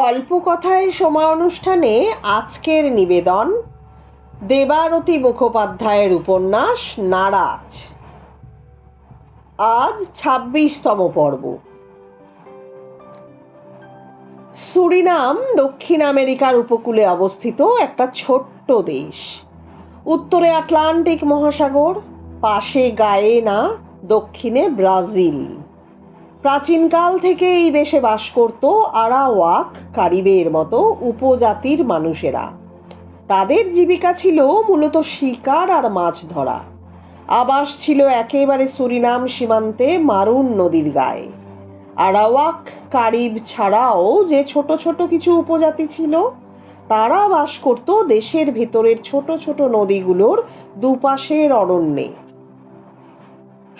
অল্প কথায় সময় অনুষ্ঠানে আজকের নিবেদন, দেবারতী মুখোপাধ্যায়ের উপন্যাস, নারাজ। আজ ছাব্বিশতম পর্ব। সুরিনাম দক্ষিণ আমেরিকার উপকূলে অবস্থিত একটা ছোট্ট দেশ। উত্তরে আটলান্টিক মহাসাগর, পাশে গায়েনা, দক্ষিণে ব্রাজিল। প্রাচীনকাল থেকে এই দেশে বাস করত আরাওয়াক, কারিবের মতো উপজাতির মানুষেরা। তাদের জীবিকা ছিল মূলত শিকার আর মাছ ধরা। আবাস ছিল একেবারে সুরিনাম সীমান্তে মারুন নদীর গায়ে। আরাওয়াক, কারিব ছাড়াও যে ছোট ছোট কিছু উপজাতি ছিল, তারা বাস করত দেশের ভেতরের ছোট ছোট নদীগুলোর দুপাশের অরণ্যে।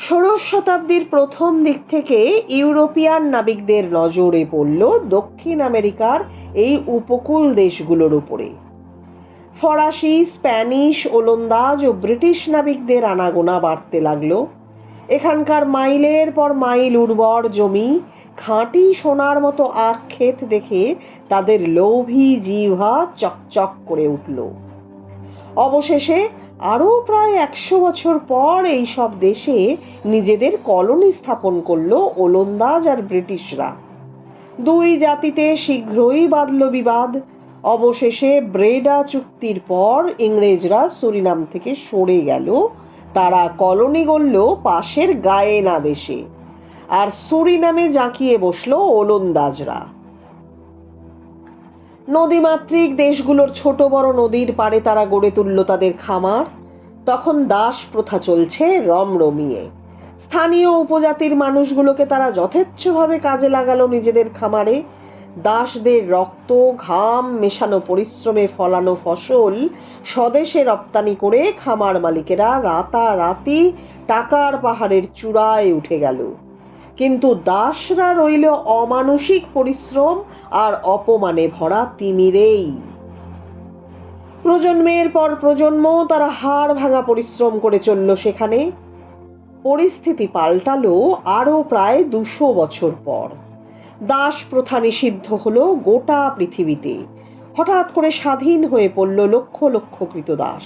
ষোড়শ শতাব্দীর প্রথম দিক থেকে ইউরোপিয়ান নাবিকদের নজরে পড়ল দক্ষিণ আমেরিকার এই উপকূল দেশগুলোর উপরে। ফরাসি, স্প্যানিশ, ওলন্দাজ ও ব্রিটিশ নাবিকদের আনাগোনা বাড়তে লাগল। এখানকার মাইলের পর মাইল উর্বর জমি, খাঁটি সোনার মতো আখ ক্ষেত দেখে তাদের লোভী জিহ্বা চকচক করে উঠল। অবশেষে আরও প্রায় একশো বছর পর এই সব দেশে নিজেদের কলোনি স্থাপন করল ওলন্দাজ আর ব্রিটিশরা। দুই জাতিতে শীঘ্রই বাঁধল বিবাদ। অবশেষে ব্রেডা চুক্তির পর ইংরেজরা সুরিনাম থেকে সরে গেল। তারা কলোনি গড়ল পাশের গায়েনা দেশে। আর সুরিনামে জাঁকিয়ে বসল ওলন্দাজরা। নদীমাতৃক দেশগুলোর ছোট বড় নদীর পাড়ে তারা গড়ে তুলল তাদের খামার। তখন দাস প্রথা চলছে রমরমিয়ে। স্থানীয় উপজাতির মানুষগুলোকে তারা যথেচ্ছভাবে কাজে লাগালো নিজেদের খামারে। দাসদের রক্ত, ঘাম, মেশানো পরিশ্রমে ফলানো ফসল, স্বদেশে রপ্তানি করে খামার মালিকেরা রাতারাতি টাকার পাহাড়ের চূড়ায় উঠে গেল। কিন্তু দাসরা রইল অমানসিক পরিশ্রম আর অপমানে ভরা তিমিরেই। প্রজন্মের পর প্রজন্ম তারা হাড় ভাঙা পরিশ্রম করে চলল সেখানে। পরিস্থিতি পাল্টালো আরও প্রায় দুশো বছর পর। দাস প্রথা নিষিদ্ধ হলো গোটা পৃথিবীতে। হঠাৎ করে স্বাধীন হয়ে পড়ল লক্ষ লক্ষ কৃতদাস,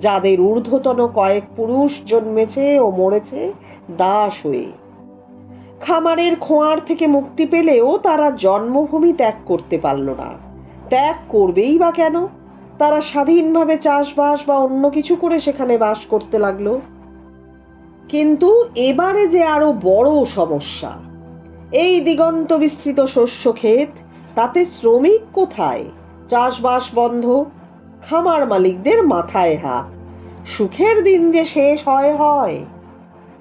যাদের ঊর্ধ্বতন কয়েক পুরুষ জন্মেছে ও মরেছে দাস হয়ে। খামারের খোঁয়ার থেকে মুক্তি পেলেও তারা জন্মভূমি ত্যাগ করতে পারল না। ত্যাগ করবেই বা কেন? তারা স্বাধীনভাবে চাষবাস বা অন্য কিছু করে সেখানে বাস করতে লাগল। কিন্তু এবারে যে আরও বড় সমস্যা। এই দিগন্ত বিস্তৃত শস্য ক্ষেত, তাতে শ্রমিক কোথায়? চাষবাস বন্ধ, খামার মালিকদের মাথায় হাত। সুখের দিন যে শেষ হয় হয়।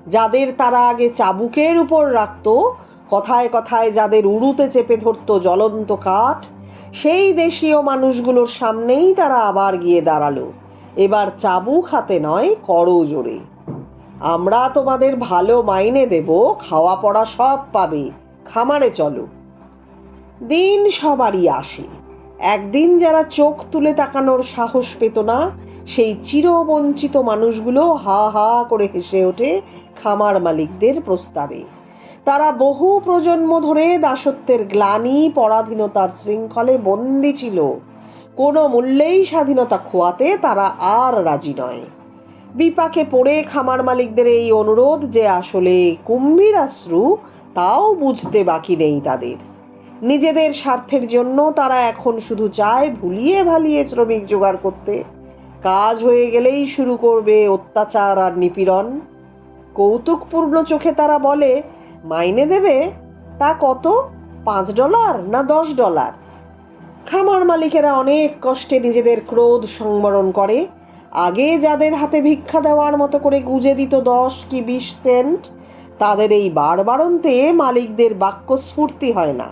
যাদের তারা আগে চাবুকের উপর রাখত, কথায় কথায় যাদের উড়ুতে চেপে ধরত জ্বলন্ত কাঠ, সেই দেশীয় মানুষগুলোর সামনেই তারা আবার গিয়ে দাঁড়াল। এবার চাবুক হাতে নয়, করো জোরে। আমরা তোমাদের ভালো মাইনে দেব, খাওয়া পড়া সব পাবে, খামারে চলো। দিন সবারই আসে। একদিন যারা চোখ তুলে তাকানোর সাহস পেত না, সেই চিরবঞ্চিত মানুষগুলো হা হা করে হেসে ওঠে খামার মালিকদের প্রস্তাবে। তারা বহু প্রজন্ম ধরে দাসত্বের গ্লানি, পরাধীনতার শৃঙ্খলে বন্দি ছিল। কোনো মূল্যেই স্বাধীনতা খোয়াতে তারা আর রাজি নয়। বিপাকে পড়ে খামার মালিকদের এই অনুরোধ যে আসলে কুম্ভীরাশ্রু তাও বুঝতে বাকি নেই তাদের। নিজেদের স্বার্থের জন্য তারা এখন শুধু চায় ভুলিয়ে ভালিয়ে শ্রমিক জোগাড় করতে। কাজ হয়ে গেলেই শুরু করবে অত্যাচার আর নিপীড়ন। কৌতুকপূর্ণ চোখে তারা বলে, মাইনে দেবে? তা কত? পাঁচ ডলার না দশ ডলার? খামার মালিকেরা অনেক কষ্টে নিজেদের ক্রোধ সংবরণ করে। আগে যাদের হাতে ভিক্ষা দেওয়ার মতো করে গুজে দিত দশ কি বিশ সেন্ট, তাদের এই বারবারন্তে মালিকদের বাক্যস্ফূর্তি হয় না।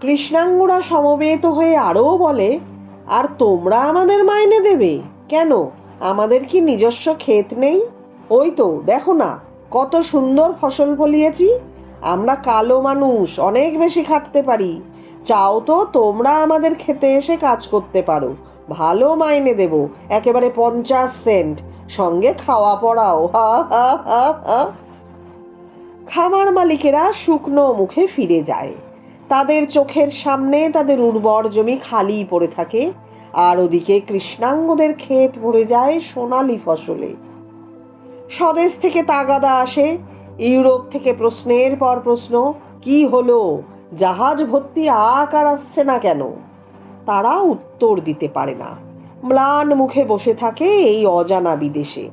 কৃষ্ণাঙ্গরা সমবেত হয়ে আরও বলে, আর তোমরা আমাদের মাইনে দেবে? কেন? আমাদের কি নিজস্ব ক্ষেত নেই? ওই তো, দেখো না, কত সুন্দর ফসল ফলিয়েছি। আমরা কালো মানুষ, অনেক বেশি খাটতে পারি। চাও তো তোমরা আমাদের খেতে এসে কাজ করতে পারো। ভালো মাইনে দেব, একেবারে পঞ্চাশ সেন্ট। সঙ্গে খাওয়া পড়াও খামার মালিকেরা শুকনো মুখে ফিরে যায়। তাদের চোখের সামনে তাদের উর্বর জমি খালি পড়ে থাকে। আর ওদিকে কৃষ্ণাঙ্গদের ক্ষেত ভরে যায় সোনালি ফসলে। স্বদেশ থেকে তাগাদা আসে, ইউরোপ থেকে প্রশ্নের পর প্রশ্ন, কি হলো? জাহাজ ভর্তি আকার আসছে না কেন? তারা উত্তর দিতে পারে না। ম্লান মুখে বসে থাকে এই অজানা বিদেশে।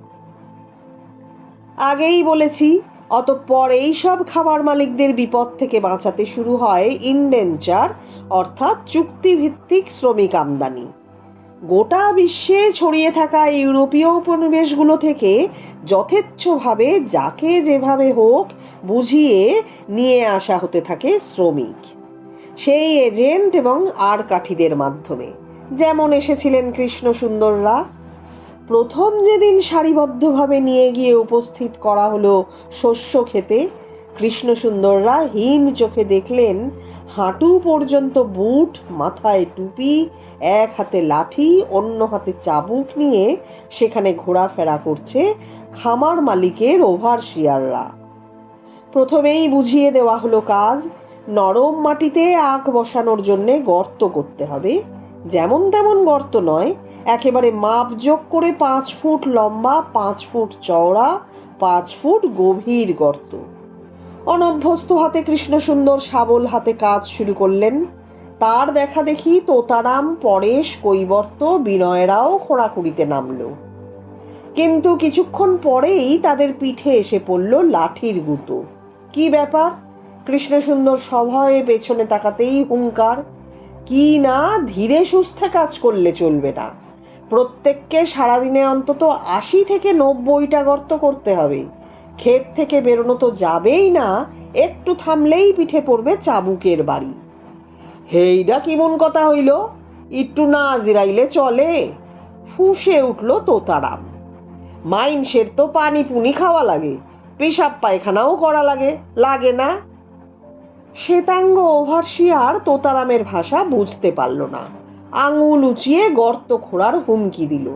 আগেই বলেছি, অতঃপর এই সব খাবার মালিকদের বিপদ থেকে বাঁচাতে শুরু হয় ইনভেঞ্চার, অর্থাৎ চুক্তিভিত্তিক শ্রমিক আমদানি। গোটা বিশ্বে ছড়িয়ে থাকা ইউরোপীয় উপনিবেশগুলো থেকে যথেচ্ছভাবে যাকে যেভাবে হোক বুঝিয়ে নিয়ে আসা হতে থাকে শ্রমিক। সেই এজেন্ট এবং আর কাঠিদের মাধ্যমে। যেমন এসেছিলেন কৃষ্ণ সুন্দররা প্রথম যেদিন সারিবদ্ধভাবে নিয়ে গিয়ে উপস্থিত করা হলো শস্য খেতে কৃষ্ণ সুন্দররা হীন চোখে দেখলেন হাঁটু পর্যন্ত বুট, মাথায় টুপি, এক হাতে লাঠি, অন্য হাতে চাবুক নিয়ে সেখানে ঘোরাফেরা করছে খামার মালিকের ওভার ওভারশিয়াররা। প্রথমেই বুঝিয়ে দেওয়া হলো কাজ, নরম মাটিতে আখ বসানোর জন্যে গর্ত করতে হবে। যেমন তেমন গর্ত নয়, একেবারে মাপযোগ করে পাঁচ ফুট লম্বা, পাঁচ ফুট চওড়া, পাঁচ ফুট গভীর গর্ত। অনভ্যস্ত হাতে কৃষ্ণসুন্দর শাবল হাতে কাজ শুরু করলেন। তার দেখা দেখি তোতারাম, পরেশ, কৈবর্ত, বিনয়রাও খোঁড়াখুড়িতে নামল। কিন্তু কিছুক্ষণ পরেই তাদের পিঠে এসে পড়ল লাঠির গুঁতো। কি ব্যাপার? কৃষ্ণসুন্দর সভয়ে পেছনে তাকাতেই হুঙ্কার, কি না ধীরে সুস্থে কাজ করলে চলবে না। প্রত্যেককে সারাদিনে অন্তত আশি থেকে নব্বইটা গর্ত করতে হবে। ক্ষেত থেকে বেরোনো তো যাবেই না, একটু থামলেই পিঠে পড়বে চাবুকের বাড়ি। হেইডা কেমন কথা হইল? একটু না জিরাইলে চলে। ফুঁসে উঠল তোতারাম। মাইনসের তো পানি পুনি খাওয়া লাগে, পেশাব পায়খানাও করা লাগে লাগে না। শ্বেতাঙ্গ ওভারশিয়ার তোতারামের ভাষা বুঝতে পারল না। আঙুল উঁচিয়ে গর্ত খোঁড়ার হুমকি দিল।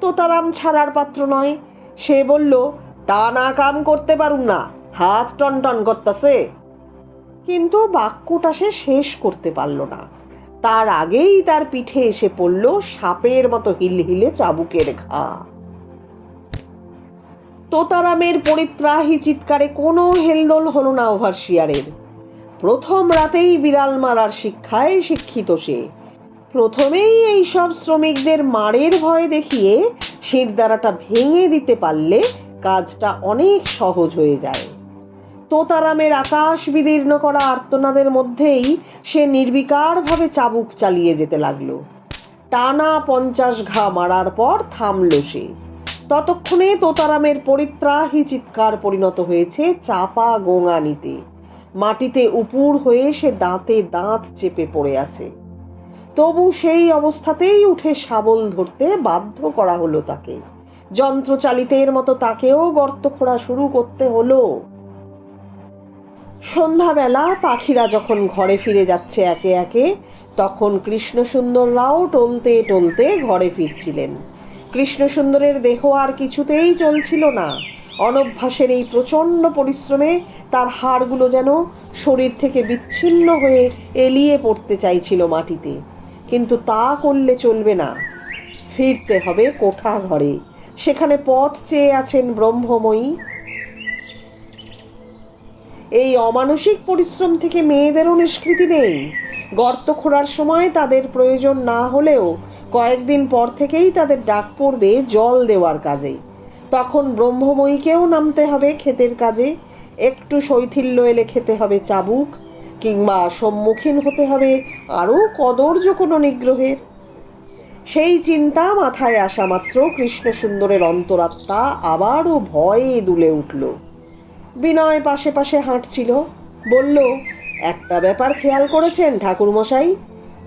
তোতারাম ছাড়ার পাত্র নয়, সে বলল টানা কাম করতে পারুম না, হাত টন টন করতেছে। কিন্তু বাক্যটা সে শেষ করতে পারল না। তার আগেই তার পিঠে এসে পড়ল সাপের মতো হিলহিলে চাবুকের ঘা। তোতারামের পরিত্রাহী চিৎকারে কোনো হেলদোল হলো না ওভারশিয়ারের প্রথম রাতেই বিড়াল মারার শিক্ষায় শিক্ষিত সে। প্রথমেই এইসব শ্রমিকদের মারের ভয় দেখিয়ে শিরদাঁড়াটা ভেঙে দিতে পারলে কাজটা অনেক সহজ হয়ে যায়। তোতারামের আকাশ বিদীর্ণ করা আর্তনাদের মধ্যেই সে নির্বিকারভাবে চাবুক চালিয়ে যেতে লাগল। টানা পঞ্চাশ ঘা মারার পর থামল সে। ততক্ষণে তোতারামের পরিত্রাহী চিৎকার পরিণত হয়েছে চাপা গোঙানিতে। মাটিতে উপুর হয়ে সে দাঁতে দাঁত চেপে পড়ে আছে। তবু সেই অবস্থাতেই উঠে শাবল ধরতে বাধ্য করা হলো তাকে। যন্ত্রচালিতের মতো তাকেও গর্ত খোঁড়া শুরু করতে হলো। সন্ধ্যাবেলা পাখিরা যখন ঘরে ফিরে যাচ্ছে একে একে, তখন কৃষ্ণসুন্দররাও টলতে টলতে ঘরে ফিরছিলেন। কৃষ্ণসুন্দরের দেহ আর কিছুতেই চলছিল না। অনভ্যাসের এই প্রচণ্ড পরিশ্রমে তার হাড়গুলো যেন শরীর থেকে বিচ্ছিন্ন হয়ে এলিয়ে পড়তে চাইছিল মাটিতে। কিন্তু তা করলে চলবে না। ফিরতে হবে কোঠা ঘরে। সেখানে পথ চেয়ে আছেন ব্রহ্মময়ী। এই অমানসিক পরিশ্রম থেকে মেয়েদেরও নিষ্কৃতি নেই। গর্ত খোঁড়ার সময় তাদের প্রয়োজন না হলেও কয়েকদিন পর থেকেই তাদের ডাক পড়বে জল দেওয়ার কাজে। তখন ব্রহ্মময়ীকেও নামতে হবে ক্ষেতের কাজে, একটু শৈথিল্য এলে খেতে হবে চাবুক, কিংবা সম্মুখীন হতে হবে আরও কদর্য কোনো নিগ্রহের। সেই চিন্তা মাথায় আসা মাত্র কৃষ্ণসুন্দরের অন্তরাত্মা আবারও ভয়ে দুলে উঠল। বিনয় পাশে পাশে হাঁটছিল। বলল, একটা ব্যাপার খেয়াল করেছেন ঠাকুরমশাই?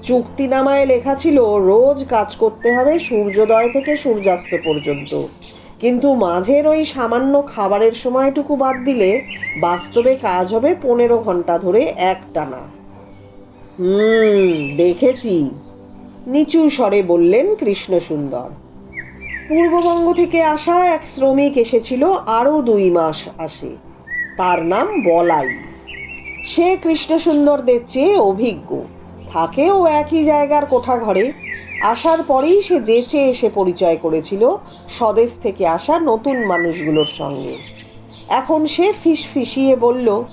চুক্তিনামায় লেখা ছিল, রোজ কাজ করতে হবে সূর্যোদয় থেকে সূর্যাস্ত পর্যন্ত। কিন্তু মাঝের ওই সামান্য খাবারের সময়টুকু বাদ দিলে বাস্তবে কাজ হবে পনেরো ঘণ্টা ধরে একটানা। হুম, দেখেছি। নিচু স্বরে বললেন কৃষ্ণসুন্দর। পূর্ববঙ্গ থেকে আসা এক শ্রমিক এসেছিল আরও দুই মাস আসে। তার নাম বলাই। সে কৃষ্ণসুন্দরদের চেয়ে অভিজ্ঞ। থাকে ও একই জায়গার কোঠা ঘরে আসার পরেই সে যেচে এসে পরিচয় করেছিল স্বদেশ থেকে আসা নতুন মানুষগুলোর সঙ্গে। এখন সে ফিস ফিসিয়ে বলল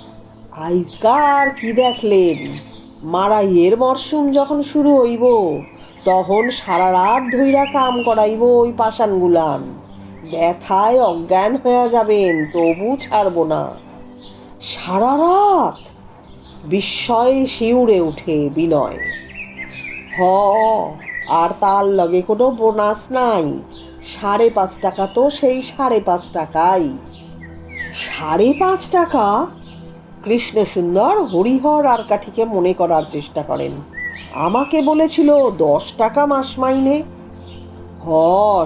আইজকার কি দেখলেন? মারাইয়ের মরশুম যখন শুরু হইব। তখন সারা রাত ধইরা কাম করাইব ওই পাষাণগুলান ব্যথায় অজ্ঞান হয়ে যাবেন, তবু ছাড়বো না। সারা রাত বিস্ময়ে শিউরে উঠে বিনয়। হ, আর তার লগে কোনো বোনাস নাই। সাড়ে পাঁচ টাকা তো সেই সাড়ে পাঁচ টাকাই। সাড়ে পাঁচ টাকা? কৃষ্ণ সুন্দর হরিহর আর কাঠিকে মনে করার চেষ্টা করেন। আমাকে বলেছিল দশ টাকা মাস মাইনে। হ,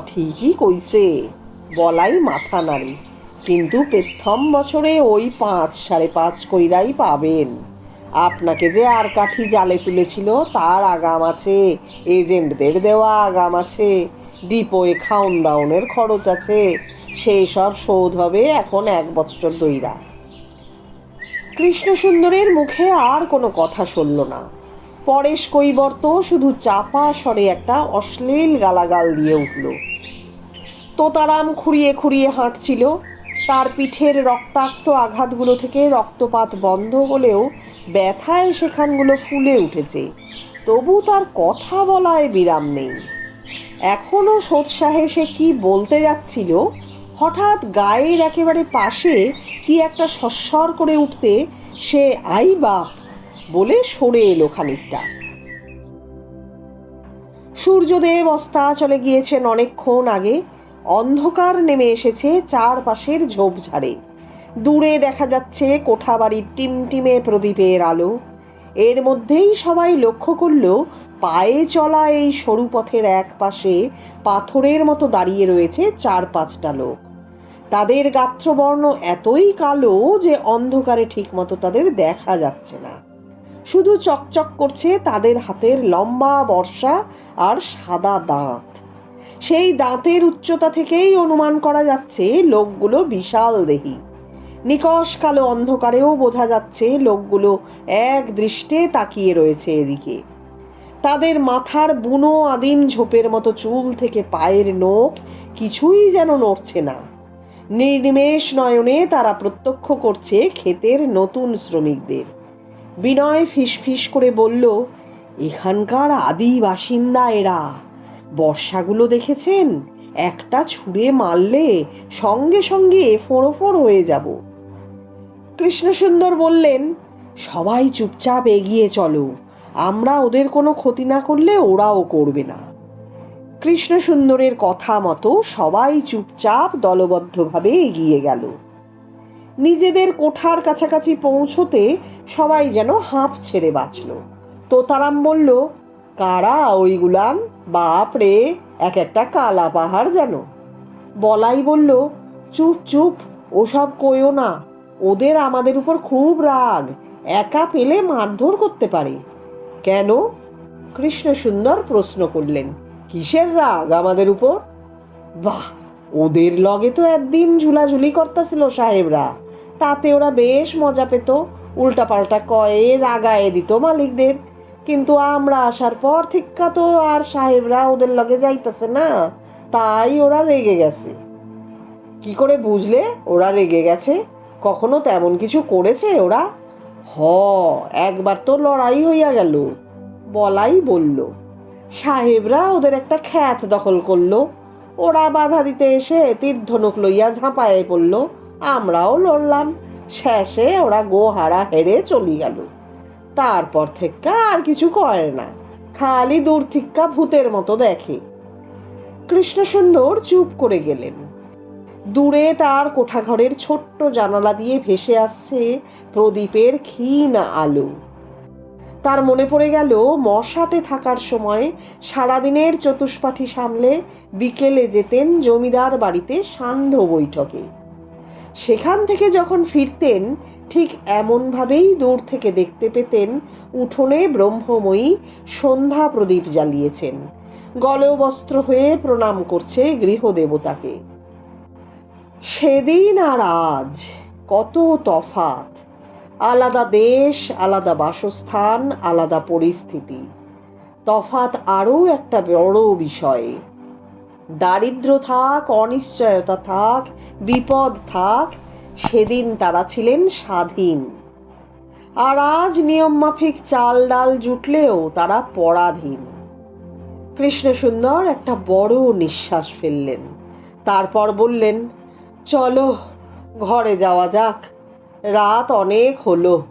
ঠিকই কইছে, বলাই মাথা নাড়ি। কিন্তু প্রথম বছরে ওই পাঁচ সাড়ে পাঁচ কইরাই পাবেন। আপনাকে যে আর কাঠি জালে তুলেছিল, তার আগাম আছে, এজেন্টদের দেওয়া আগাম আছে, ডিপোয়ে খাউন দাউনের খরচ আছে, সেই সব শোধ হবে এখন এক বছর দইরা। কৃষ্ণসুন্দরের মুখে আর কোনো কথা শুনল না। পরেশ কৈবর্ত শুধু চাপা স্বরে একটা অশ্লীল গালাগাল দিয়ে উঠল। তোতারাম খুঁড়িয়ে খুঁড়িয়ে হাঁটছিল। তার পিঠের রক্তাক্ত আঘাতগুলো থেকে রক্তপাত বন্ধ হলেও ব্যথায় সেখানগুলো ফুলে উঠেছে। তবু তার কথা বলায় বিরাম নেই। এখনও সোৎসাহে সে কি বলতে যাচ্ছিল? হঠাৎ গায়ের একেবারে পাশে কি একটা সস্বর করে উঠতে সে আই বাপ বলে সরে এলো খানিকটা। সূর্যদেব অস্তাচলে গিয়েছেন অনেকক্ষণ আগে। অন্ধকার নেমে এসেছে চারপাশের ঝোপঝাড়ে। দূরে দেখা যাচ্ছে কোঠাবাড়ির টিমটিমে প্রদীপের আলো। এর মধ্যেই সবাই লক্ষ্য করল, পায়ে চলা এই সরু পথের এক পাশে পাথরের মতো দাঁড়িয়ে রয়েছে চার পাঁচটা লোক। তাদের গাত্রবর্ণ এতই কালো যে অন্ধকারে ঠিকমতো তাদের দেখা যাচ্ছে না। শুধু চকচক করছে তাদের হাতের লম্বা বর্ষা আর সাদা দাঁত। সেই দাঁতের উচ্চতা থেকেই অনুমান করা যাচ্ছে লোকগুলো বিশাল দেহি। নিকশ কালো অন্ধকারেও বোঝা যাচ্ছে লোকগুলো এক দৃষ্টে তাকিয়ে রয়েছে এদিকে। তাদের মাথার বুনো আদিম ঝোপের মতো চুল থেকে পায়ের নোখ কিছুই যেন নড়ছে না। নির্নিমেষ নয়নে তারা প্রত্যক্ষ করছে ক্ষেতের নতুন শ্রমিকদের। বিনয় ফিসফিস করে বলল, এখানকার আদি বাসিন্দা এরা। বর্ষাগুলো দেখেছেন? একটা ছুঁড়ে মারলে সঙ্গে সঙ্গে ফোঁড়ো ফোঁড় হয়ে যাব। কৃষ্ণসুন্দর বললেন, সবাই চুপচাপ এগিয়ে চলো। আমরা ওদের কোনো ক্ষতি না করলে ওরাও করবে না। কৃষ্ণসুন্দরের কথা মতো সবাই চুপচাপ দলবদ্ধভাবে এগিয়ে গেল। নিজেদের কোঠার কাছাকাছি পৌঁছতে সবাই যেন হাঁপ ছেড়ে বাঁচল। তোতারাম বলল, কারা ওইগুলান বাপ রে, এক একটা কালা পাহাড় যেন। বলাই বলল, চুপ চুপ, ওসব কইও না। ওদের আমাদের উপর খুব রাগ। একা পেলে মারধর করতে পারে। কেন? কৃষ্ণসুন্দর প্রশ্ন করলেন, কিসের রাগ আমাদের উপর? বাহ, ওদের লগে তো একদিন ঝুলাঝুলি করতেছিল সাহেবরা। তাতে ওরা বেশ মজা পেত। উল্টাপাল্টা কয়ে রাগায়ে দিত মালিকদের। কিন্তু আমরা আসার পর ঠিক্কা তো আর সাহেবরা ওদের লগে যাইতেছে না। তাই ওরা রেগে গেছে। কি করে বুঝলে? ওরা রেগে গেছে। কখনো তেমন কিছু করেছে ওরা? হ, একবার তো লড়াই হইয়া গেল। বলাই বলল। সাহেবরা ওদের একটা খ্যাত দখল করল। ওরা বাধা দিতে এসে তীর ধনুক লইয়া ঝাঁপায়ে পড়ল। আমরাও লড়লাম। শেষে ওরা গোহারা হেরে চলি গেল। তারপর থেকে আর কিছু করে না। খালি দূর থিক্কা ভূতের মতো দেখে। কৃষ্ণসুন্দর চুপ করে গেলেন। দূরে তার কোঠাঘরের ছোট্ট জানালা দিয়ে ভেসে আসছে প্রদীপের ক্ষীণ আলো। তার মনে পড়ে গেল, মশাটে থাকার সময় সারাদিনের চতুষ্পাঠী সামলে বিকেলে যেতেন জমিদার বাড়িতে সান্ধ্য বৈঠকে। সেখান থেকে যখন ফিরতেন, ঠিক এমনভাবেই দূর থেকে দেখতে পেতেন উঠোনে ব্রহ্মময়ী সন্ধ্যা প্রদীপ জ্বালিয়েছেন। গলবস্ত্র হয়ে প্রণাম করছে গৃহদেবতাকে। সেদিন আর আজ কত তফাত। আলাদা দেশ, আলাদা বাসস্থান, আলাদা পরিস্থিতি। তফাত আরও একটা বড় বিষয়। দারিদ্র থাক, অনিশ্চয়তা থাক, বিপদ থাক, সেদিন তারা ছিলেন স্বাধীন। আর আজ নিয়মমাফিক চাল ডাল জুটলেও তারা পরাধীন। কৃষ্ণসুন্দর একটা বড় নিঃশ্বাস ফেললেন। তারপর বললেন, চলো, ঘরে যাওয়া যাক। রাত অনেক হলো।